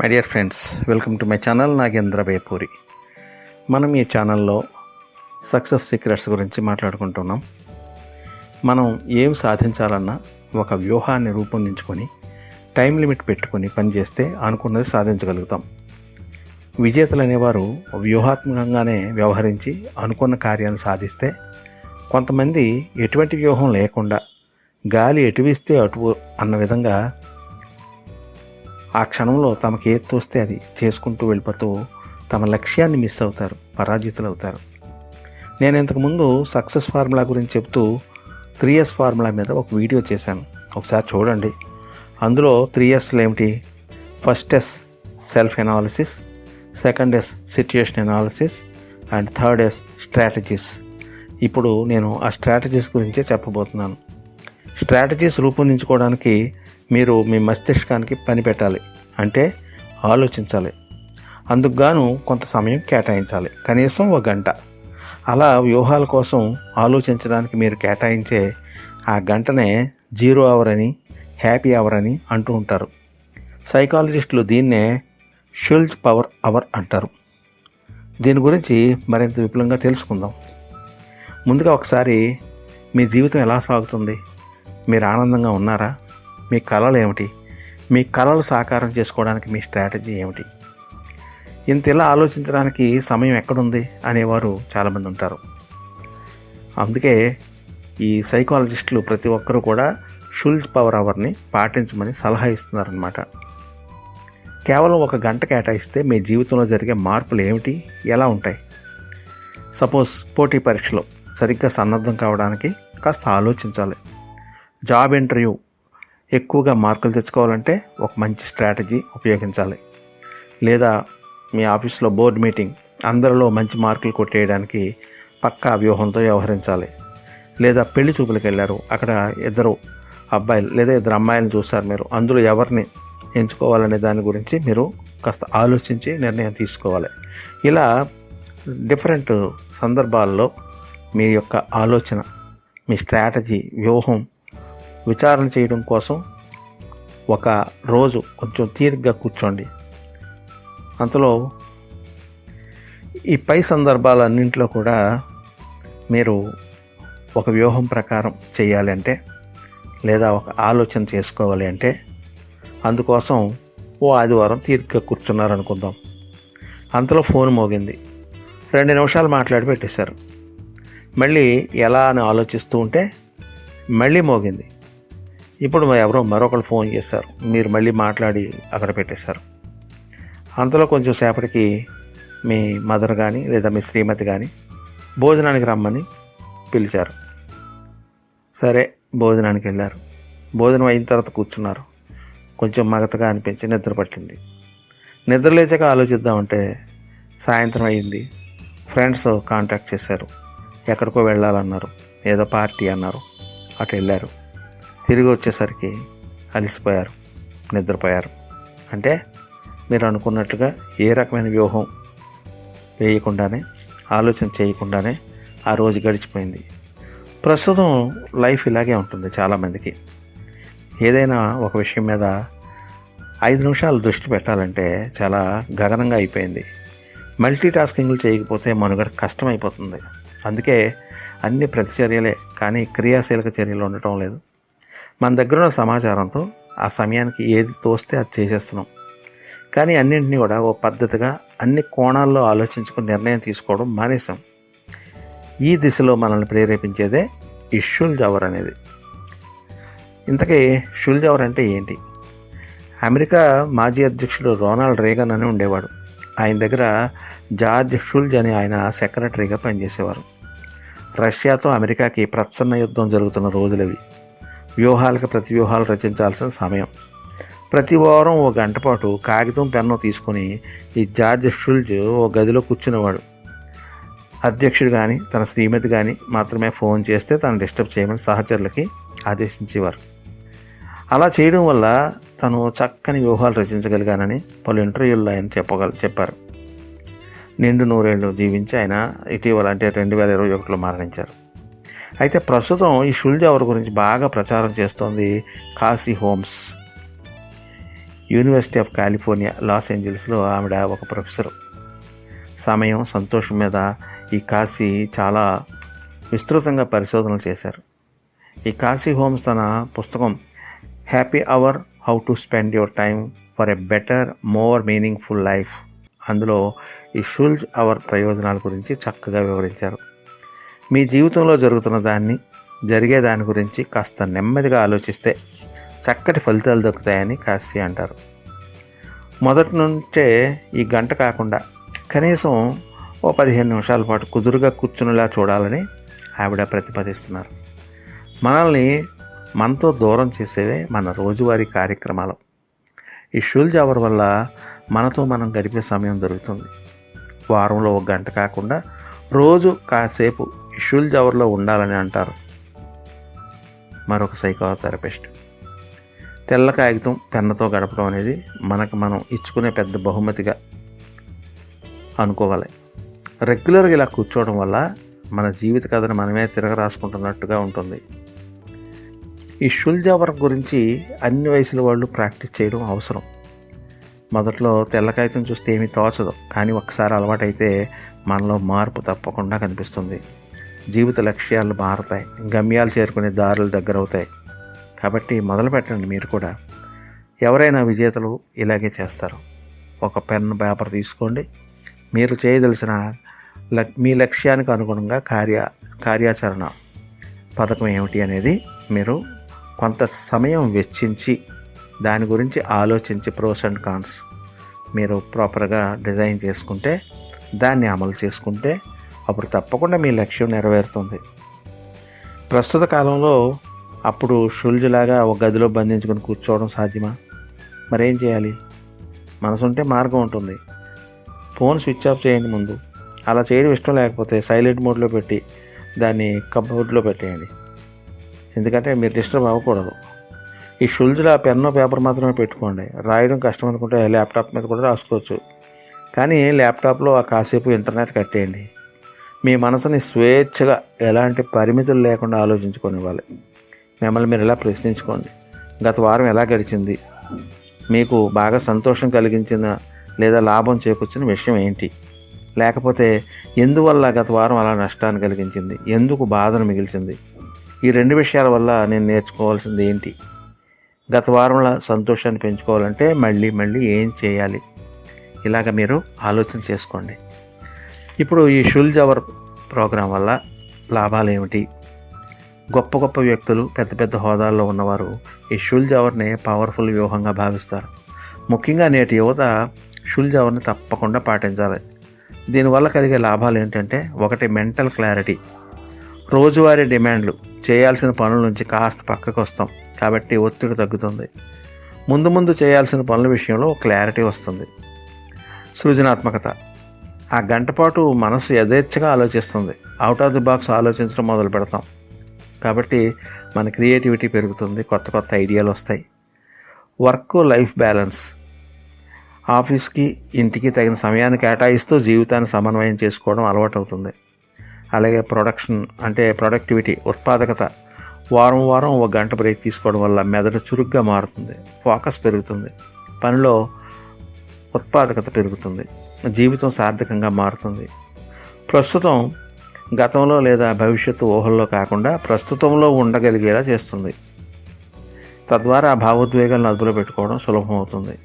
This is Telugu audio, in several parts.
My dear friends welcome to my channel Nagendra Bepuri మనం ఈ ఛానల్లో సక్సెస్ సీక్రెట్స్ గురించి మాట్లాడుకుంటున్నాం. మనం ఏం సాధించాలన్నా ఒక వ్యూహాన్ని రూపొందించుకొని టైం లిమిట్ పెట్టుకొని పనిచేస్తే అనుకున్నది సాధించగలుగుతాం. విజేతలు అనేవారు వ్యూహాత్మకంగానే వ్యవహరించి అనుకున్న కార్యాన్ని సాధిస్తే కొంతమంది ఎటువంటి వ్యూహం లేకుండా గాలి ఎటువిస్తే అటు అన్న విధంగా ఆ క్షణంలో తమకి ఏది తోస్తే అది చేసుకుంటూ వెళ్ళిపోతూ తమ లక్ష్యాన్ని మిస్ అవుతారు పరాజితులు అవుతారు నేను ఇంతకుముందు సక్సెస్ ఫార్ములా గురించి చెప్తూ త్రీ ఎస్ ఫార్ములా మీద ఒక వీడియో చేశాను. ఒకసారి చూడండి. అందులో త్రీ ఎస్లు ఏమిటి? First S self analysis second S situation analysis and third S strategies ఇప్పుడు నేను ఆ స్ట్రాటజీస్ గురించే చెప్పబోతున్నాను. స్ట్రాటజీస్ రూపొందించుకోవడానికి మీరు మీ మస్తిష్కానికి పని పెట్టాలి. అంటే ఆలోచించాలి. అందుకుగాను కొంత సమయం కేటాయించాలి. కనీసం ఒక గంట. అలా వ్యూహాల కోసం ఆలోచించడానికి మీరు కేటాయించే ఆ గంటనే జీరో అవర్ అని హ్యాపీ అవర్ అని అంటూ ఉంటారు. సైకాలజిస్టులు దీన్నే షుల్జ్ పవర్ అవర్ అంటారు. దీని గురించి మరింత విపులంగా తెలుసుకుందాం. ముందుగా ఒకసారి మీ జీవితం ఎలా సాగుతుంది? మీరు ఆనందంగా ఉన్నారా? మీ కళలు ఏమిటి? మీ కళలు సాకారం చేసుకోవడానికి మీ స్ట్రాటజీ ఏమిటి? ఇంత ఇలా ఆలోచించడానికి సమయం ఎక్కడుంది? అనేవారు చాలామంది ఉంటారు. అందుకే ఈ సైకాలజిస్టులు ప్రతి ఒక్కరూ కూడా షుల్జ్ పవర్ అవర్ని పాటించమని సలహా ఇస్తున్నారనమాట కేవలం ఒక గంట కేటాయిస్తే మీ జీవితంలో జరిగే మార్పులు ఏమిటి? ఎలా ఉంటాయి? సపోజ్ పోటీ పరీక్షలో సరిగ్గా సన్నద్ధం కావడానికి కాస్త ఆలోచించాలి. జాబ్ ఇంటర్వ్యూ ఎక్కువగా మార్కులు తెచ్చుకోవాలంటే ఒక మంచి స్ట్రాటజీ ఉపయోగించాలి. లేదా మీ ఆఫీస్లో బోర్డు మీటింగ్ అందరిలో మంచి మార్కులు కొట్టేయడానికి పక్కా వ్యూహంతో వ్యవహరించాలి. లేదా పెళ్ళి చూపులకు వెళ్ళారు అక్కడ ఇద్దరు అబ్బాయిలు లేదా ఇద్దరు అమ్మాయిలను చూస్తారు మీరు. అందులో ఎవరిని ఎంచుకోవాలనే దాని గురించి మీరు కాస్త ఆలోచించి నిర్ణయం తీసుకోవాలి. ఇలా డిఫరెంట్ సందర్భాల్లో మీ యొక్క ఆలోచన మీ స్ట్రాటజీ వ్యూహం విచారణ చేయడం కోసం ఒక రోజు కొంచెం తీరిగ్గా కూర్చోండి. అంతలో ఈ పై సందర్భాలన్నింటిలో కూడా మీరు ఒక వ్యూహం ప్రకారం చేయాలి అంటే లేదా ఒక ఆలోచన చేసుకోవాలి అంటే అందుకోసం ఓ ఆదివారం తీరిగ్గా కూర్చున్నారనుకుందాం. అంతలో ఫోన్ మోగింది. రెండు నిమిషాలు మాట్లాడి పెట్టేశారు. మళ్ళీ ఎలా అని ఆలోచిస్తూ ఉంటే మళ్ళీ మోగింది. ఇప్పుడు ఎవరో మరొకరు ఫోన్ చేశారు. మీరు మళ్ళీ మాట్లాడి అక్కడ పెట్టేశారు. అంతలో కొంచెం సేపటికి మీ మదర్ కానీ లేదా మీ శ్రీమతి కానీ భోజనానికి రమ్మని పిలిచారు. సరే భోజనానికి వెళ్ళారు. భోజనం అయిన తర్వాత కూర్చున్నారు. కొంచెం మగతగా అనిపించి నిద్ర పట్టింది. నిద్ర లేచాక ఆలోచిద్దామంటే సాయంత్రం అయింది. ఫ్రెండ్స్ కాంటాక్ట్ చేశారు. ఎక్కడికో వెళ్ళాలన్నారు. ఏదో పార్టీ అన్నారు. అటు వెళ్ళారు. తిరిగి వచ్చేసరికి అలసిపోయారు నిద్రపోయారు. అంటే మీరు అనుకున్నట్లుగా ఏ రకమైన వ్యూహం వేయకుండానే ఆలోచన చేయకుండానే ఆ రోజు గడిచిపోయింది. ప్రస్తుతం లైఫ్ ఇలాగే ఉంటుంది చాలామందికి. ఏదైనా ఒక విషయం మీద ఐదు నిమిషాలు దృష్టి పెట్టాలంటే చాలా గగనంగా అయిపోయింది. మల్టీ టాస్కింగ్లు చేయకపోతే మనుగడ కష్టమైపోతుంది. అందుకే అన్ని ప్రతిచర్యలే కానీ క్రియాశీలక చర్యలు ఉండటం లేదు. మన దగ్గర ఉన్న సమాచారంతో ఆ సమయానికి ఏది తోస్తే అది చేసేస్తున్నాం. కానీ అన్నింటినీ కూడా ఓ పద్ధతిగా అన్ని కోణాల్లో ఆలోచించుకుని నిర్ణయం తీసుకోవడం మానేసాం ఈ దిశలో మనల్ని ప్రేరేపించేదే ఈ షుల్ జవర్ అనేది. ఇంతకీ షుల్ జవర్ అంటే ఏంటి? అమెరికా మాజీ అధ్యక్షుడు రొనాల్డ్ రేగన్ అని ఉండేవాడు. ఆయన దగ్గర జార్జ్ షుల్జ్ అని ఆయన సెక్రటరీగా పనిచేసేవారు. రష్యాతో అమెరికాకి ప్రచ్ఛన్న యుద్ధం జరుగుతున్న రోజులవి. వ్యూహాలకు ప్రతి వ్యూహాలు రచించాల్సిన సమయం. ప్రతి వారం ఓ గంట పాటు కాగితం పెన్ను తీసుకుని ఈ జార్జ్ షుల్జ్ ఓ గదిలో కూర్చునేవాడు. అధ్యక్షుడు కానీ తన శ్రీమతి కానీ మాత్రమే ఫోన్ చేస్తే తను డిస్టర్బ్ చేయమని సహచరులకి ఆదేశించేవారు. అలా చేయడం వల్ల తను చక్కని వ్యూహాలు రచించగలిగానని పలు ఇంటర్వ్యూల్లో ఆయన చెప్పగల చెప్పారు. నిండు నూరేళ్ళు జీవించి ఆయన ఇటీవల అంటే రెండు వేల ఇరవై ఒకటిలో మరణించారు. అయితే ప్రస్తుతం ఈ షుల్జావర్ గురించి బాగా ప్రచారం చేస్తోంది Cassie Holmes university of California Los ఏంజల్స్లో ఆవిడ ఒక ప్రొఫెసర్. సమయం సంతోషం మీద ఈ కాశీ చాలా విస్తృతంగా పరిశోధనలు చేశారు. ఈ కాశీ హోమ్స్ తన పుస్తకం happy hour how to spend your time for a better more meaningful life. అందులో ఈ షుల్జ్ అవర్ ప్రయోజనాల గురించి చక్కగా వివరించారు. మీ జీవితంలో జరుగుతున్న దాన్ని జరిగే దాని గురించి కాస్త నెమ్మదిగా ఆలోచిస్తే చక్కటి ఫలితాలు దొరుకుతాయని కాశీ అంటారు. మొదటి నుంచే ఈ గంట కాకుండా కనీసం ఓ పదిహేను నిమిషాల పాటు కుదురుగా కూర్చునేలా చూడాలని ఆవిడ ప్రతిపాదిస్తున్నారు. మనల్ని మనతో దూరం చేసేవే మన రోజువారీ కార్యక్రమాలు. ఈ షూల్ జావర్ వల్ల మనతో మనం గడిపే సమయం దొరుకుతుంది. వారంలో ఒక గంట కాకుండా రోజు కాసేపు షూల్ జవర్లో ఉండాలని అంటారు. మరొక సైకోథెరపిస్ట్. తెల్ల కాగితం పెన్నతో గడపడం అనేది మనకు మనం ఇచ్చుకునే పెద్ద బహుమతిగా అనుకోవాలి. రెగ్యులర్గా ఇలా కూర్చోవడం వల్ల మన జీవిత కథను మనమే తిరగ రాసుకుంటున్నట్టుగా ఉంటుంది. ఈ షుల్జావర్ గురించి అన్ని వయసుల వాళ్ళు ప్రాక్టీస్ చేయడం అవసరం. మొదట్లో తెల్ల కాగితం చూస్తే ఏమీ తోచదు. కానీ ఒకసారి అలవాటైతే మనలో మార్పు తప్పకుండా కనిపిస్తుంది. జీవిత లక్ష్యాలు మారతాయి గమ్యాలు చేరుకునే దారులు దగ్గరవుతాయి. కాబట్టి మొదలు పెట్టండి మీరు కూడా. ఎవరైనా విజేతలు ఇలాగే చేస్తారు. ఒక పెన్ పేపర్ తీసుకోండి. మీరు చేయదలసిన లక్ మీ లక్ష్యానికి అనుగుణంగా కార్య కార్యాచరణ పథకం ఏమిటి అనేది మీరు కొంత సమయం వెచ్చించి దాని గురించి ఆలోచించి ప్రోస్ అండ్ కాన్స్ మీరు ప్రాపర్గా డిజైన్ చేసుకుంటే దాన్ని అమలు చేసుకుంటే అప్పుడు తప్పకుండా మీ లక్ష్యం నెరవేరుతుంది. ప్రస్తుత కాలంలో అప్పుడు షుల్జులాగా ఒక గదిలో బంధించుకొని కూర్చోవడం సాధ్యమా? మరేం చేయాలి? మనసుంటే మార్గం ఉంటుంది. ఫోన్ స్విచ్ ఆఫ్ చేయండి ముందు. అలా చేయడం ఇష్టం లేకపోతే సైలెంట్ మోడ్లో పెట్టి దాన్ని కబోర్డ్లో పెట్టేయండి. ఎందుకంటే మీరు డిస్టర్బ్ అవ్వకూడదు. ఈ షుల్జులో ఆ పెన్ను పేపర్ మాత్రమే పెట్టుకోండి. రాయడం కష్టం అనుకుంటే ల్యాప్టాప్ మీద కూడా రాసుకోవచ్చు. కానీ ల్యాప్టాప్లో ఆ కాసేపు ఇంటర్నెట్ కట్టేయండి. మీ మనసుని స్వేచ్ఛగా ఎలాంటి పరిమితులు లేకుండా ఆలోచించుకోనివ్వాలి. మిమ్మల్ని మీరు ఎలా ప్రశ్నించుకోండి. గత వారం ఎలా గడిచింది? మీకు బాగా సంతోషం కలిగించిన లేదా లాభం చేకూర్చిన విషయం ఏంటి? లేకపోతే ఎందువల్ల గత వారం అలా నష్టాన్ని కలిగించింది? ఎందుకు బాధను మిగిల్చింది? ఈ రెండు విషయాల వల్ల నేను నేర్చుకోవాల్సింది ఏంటి? గత వారంలో సంతోషాన్ని పెంచుకోవాలంటే మళ్ళీ మళ్ళీ ఏం చేయాలి? ఇలాగ మీరు ఆలోచన చేసుకోండి. ఇప్పుడు ఈ షుల్ జవర్ ప్రోగ్రాం వల్ల లాభాలు ఏమిటి గొప్ప గొప్ప వ్యక్తులు పెద్ద పెద్ద హోదాల్లో ఉన్నవారు ఈ షుల్ జవర్ని పవర్ఫుల్ వ్యూహంగా భావిస్తారు. ముఖ్యంగా నేటి యువత షుల్ జవర్ని తప్పకుండా పాటించాలి. దీనివల్ల కలిగే లాభాలు ఏంటంటే ఒకటి మెంటల్ క్లారిటీ. రోజువారీ డిమాండ్లు చేయాల్సిన పనుల నుంచి కాస్త పక్కకు వస్తాం కాబట్టి ఒత్తిడి తగ్గుతుంది. ముందు ముందు చేయాల్సిన పనుల విషయంలో క్లారిటీ వస్తుంది. సృజనాత్మకత. ఆ గంటపాటు మనసు యథేచ్ఛగా ఆలోచిస్తుంది. అవుట్ ఆఫ్ ది బాక్స్ ఆలోచించడం మొదలు పెడతాం. కాబట్టి మన క్రియేటివిటీ పెరుగుతుంది కొత్త కొత్త ఐడియాలు వస్తాయి. వర్క్ లైఫ్ బ్యాలెన్స్ ఆఫీస్కి ఇంటికి తగిన సమయాన్ని కేటాయిస్తూ జీవితాన్ని సమన్వయం చేసుకోవడం అలవాటు అవుతుంది అలాగే ప్రొడక్షన్ అంటే ప్రొడక్టివిటీ ఉత్పాదకత. వారం వారం ఒక గంట బ్రేక్ తీసుకోవడం వల్ల మెదడు చురుగ్గా మారుతుంది ఫోకస్ పెరుగుతుంది. పనిలో ఉత్పాదకత పెరుగుతుంది. జీవితం సార్థకంగా మారుతుంది. ప్రస్తుతం గతంలో లేదా భవిష్యత్తు ఊహల్లో కాకుండా ప్రస్తుతంలో ఉండగలిగేలా చేస్తుంది. తద్వారా భావోద్వేగాలను అదుపులో పెట్టుకోవడం సులభం అవుతుంది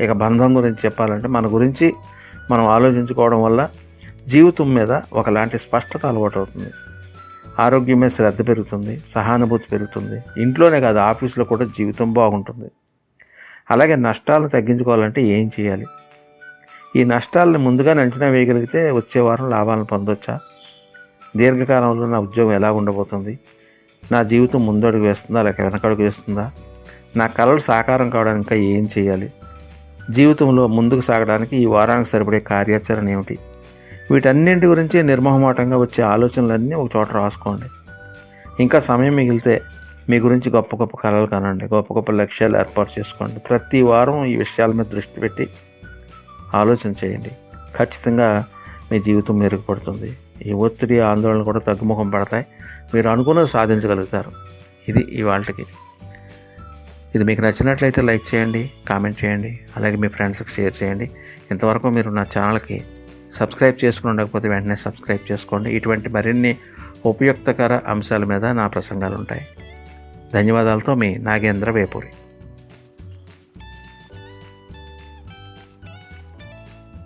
ఇక బంధం గురించి చెప్పాలంటే మన గురించి మనం ఆలోచించుకోవడం వల్ల జీవితం మీద ఒకలాంటి స్పష్టత అలవాటు అవుతుంది ఆరోగ్యం మీద శ్రద్ధ పెరుగుతుంది సహానుభూతి పెరుగుతుంది. ఇంట్లోనే కాదు ఆఫీసులో కూడా జీవితం బాగుంటుంది. అలాగే నష్టాలను తగ్గించుకోవాలంటే ఏం చేయాలి? ఈ నష్టాలను ముందుగా అంచనా వేయగలిగితే వచ్చే వారం లాభాలను పొందొచ్చా? దీర్ఘకాలంలో నా ఉద్యోగం ఎలా ఉండబోతుంది? నా జీవితం ముందడుగు వేస్తుందా లేక వెనకడుగు వేస్తుందా? నా కళలు సాకారం కావడానికి ఇంకా ఏం చేయాలి? జీవితంలో ముందుకు సాగడానికి ఈ వారానికి సరిపడే కార్యాచరణ ఏమిటి? వీటన్నింటి గురించి నిర్మహమాటంగా వచ్చే ఆలోచనలన్నీ ఒక చోట రాసుకోండి. ఇంకా సమయం మిగిలితే మీ గురించి గొప్ప గొప్ప కళలు కనండి. గొప్ప గొప్ప లక్ష్యాలు ఏర్పాటు చేసుకోండి. ప్రతి వారం ఈ విషయాల మీద దృష్టి పెట్టి ఆలోచన చేయండి. ఖచ్చితంగా మీ జీవితం మెరుగుపడుతుంది. ఈ ఒత్తిడి ఆందోళన కూడా తగ్గుముఖం పడతాయి. మీరు అనుకున్నది సాధించగలుగుతారు. ఇది ఇవాళకి ఇది మీకు నచ్చినట్లయితే లైక్ చేయండి కామెంట్ చేయండి అలాగే మీ ఫ్రెండ్స్కి షేర్ చేయండి. ఇంతవరకు మీరు నా ఛానల్కి సబ్స్క్రైబ్ చేసుకుని ఉండకపోతే వెంటనే సబ్స్క్రైబ్ చేసుకోండి. ఇటువంటి మరిన్ని ఉపయుక్తకర అంశాల మీద నా ప్రసంగాలు ఉంటాయి. ధన్యవాదాలతో మీ నాగేంద్ర వేపూరి.